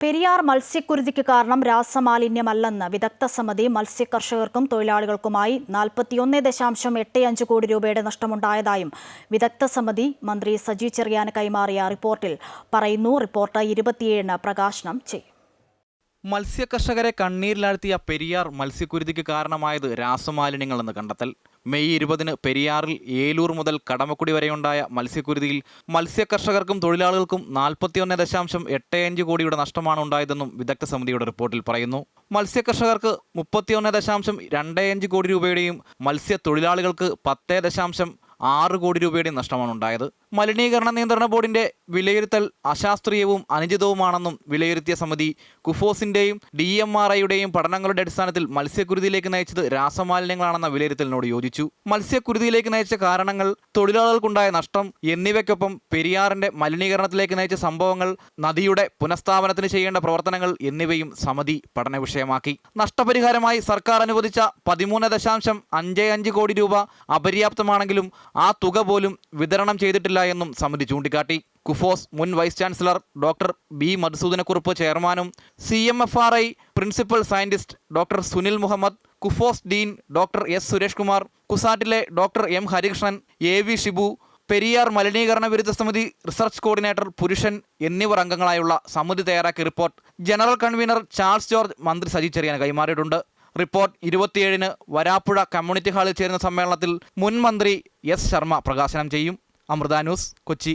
പെരിയാർ മത്സ്യക്കുരുതിക്ക് കാരണം രാസമാലിന്യമല്ലെന്ന് വിദഗ്ധ സമിതി മത്സ്യകർഷകർക്കും തൊഴിലാളികൾക്കുമായി നാൽപ്പത്തിയൊന്ന് ദശാംശം എട്ട് അഞ്ച് കോടി രൂപയുടെ നഷ്ടമുണ്ടായതായും വിദഗ്ധ സമിതി മന്ത്രി സജി ചെറിയാന് കൈമാറിയ റിപ്പോർട്ടിൽ പറയുന്നു. റിപ്പോർട്ട് ഇരുപത്തിയേഴിന് പ്രകാശനം ചെയ്യും. മത്സ്യകർഷകരെ കണ്ണീരിലാഴ്ത്തിയ പെരിയാർ മത്സ്യക്കുരുതിക്ക് കാരണമായത് രാസമാലിന്യങ്ങളെന്ന് കണ്ടെത്തൽ. മെയ് ഇരുപതിന് പെരിയാറിൽ ഏലൂർ മുതൽ കടമക്കുടി വരെയുണ്ടായ മത്സ്യക്കുരുതിയിൽ മത്സ്യകർഷകർക്കും തൊഴിലാളികൾക്കും നാൽപ്പത്തിയൊന്ന് ദശാംശം എട്ട് അഞ്ച് കോടിയുടെ നഷ്ടമാണ് ഉണ്ടായതെന്നും വിദഗ്ധ സമിതിയുടെ റിപ്പോർട്ടിൽ പറയുന്നു. മത്സ്യകർഷകർക്ക് മുപ്പത്തിയൊന്ന് ദശാംശം രണ്ട് അഞ്ച് കോടി രൂപയുടെയും മത്സ്യത്തൊഴിലാളികൾക്ക് പത്ത് ദശാംശം ആറ് കോടി രൂപയുടെയും നഷ്ടമാണ് ഉണ്ടായത്. മലിനീകരണ നിയന്ത്രണ ബോർഡിന്റെ വിലയിരുത്തൽ അശാസ്ത്രീയവും അനുചിതവുമാണെന്നും വിലയിരുത്തിയ സമിതി കുഫോസിന്റെയും ഡി എം ആർ ഐയുടെയും പഠനങ്ങളുടെ അടിസ്ഥാനത്തിൽ മത്സ്യക്കുരുതിയിലേക്ക് നയിച്ചത് രാസമാലിന്യങ്ങളാണെന്ന വിലയിരുത്തലിനോട് യോജിച്ചു. മത്സ്യക്കുരുതിയിലേക്ക് നയിച്ച കാരണങ്ങൾ തൊഴിലാളികൾക്കുണ്ടായ നഷ്ടം എന്നിവയ്ക്കൊപ്പം പെരിയാറിന്റെ മലിനീകരണത്തിലേക്ക് നയിച്ച സംഭവങ്ങൾ നദിയുടെ പുനഃസ്ഥാപനത്തിന് ചെയ്യേണ്ട പ്രവർത്തനങ്ങൾ എന്നിവയും സമിതി പഠന വിഷയമാക്കി. നഷ്ടപരിഹാരമായി സർക്കാർ അനുവദിച്ച പതിമൂന്ന് ദശാംശം അഞ്ച് അഞ്ച് കോടി രൂപ അപര്യാപ്തമാണെങ്കിലും ആ തുക പോലും വിതരണം ചെയ്തിട്ടില്ല എന്നും സമിതി ചൂണ്ടിക്കാട്ടി. കുഫോസ് മുൻ vice chancellor doctor B Madhusoodana Kurup ചെയർമാനും C M F R I principal scientist doctor Sunil Muhammad KUFOS dean doctor S Suresh Kumar കുസാറ്റിലെ doctor M Harikrishnan A V Shibu Periyar മലിനീകരണ വിരുദ്ധ സമിതി റിസർച്ച് കോർഡിനേറ്റർ പുരുഷൻ എന്നിവർ അംഗങ്ങളായുള്ള സമിതി തയ്യാറാക്കിയ report general convener Charles George മന്ത്രി സജി ചെറിയാൻ കൈമാറിയിട്ടുണ്ട്. റിപ്പോർട്ട് ഇരുപത്തിയേഴിന് വരാപ്പുഴ കമ്മ്യൂണിറ്റി ഹാളിൽ ചേരുന്ന സമ്മേളനത്തിൽ മുൻ മന്ത്രി എസ് ശർമ്മ പ്രകാശനം ചെയ്യും. അമൃത ന്യൂസ് കൊച്ചി.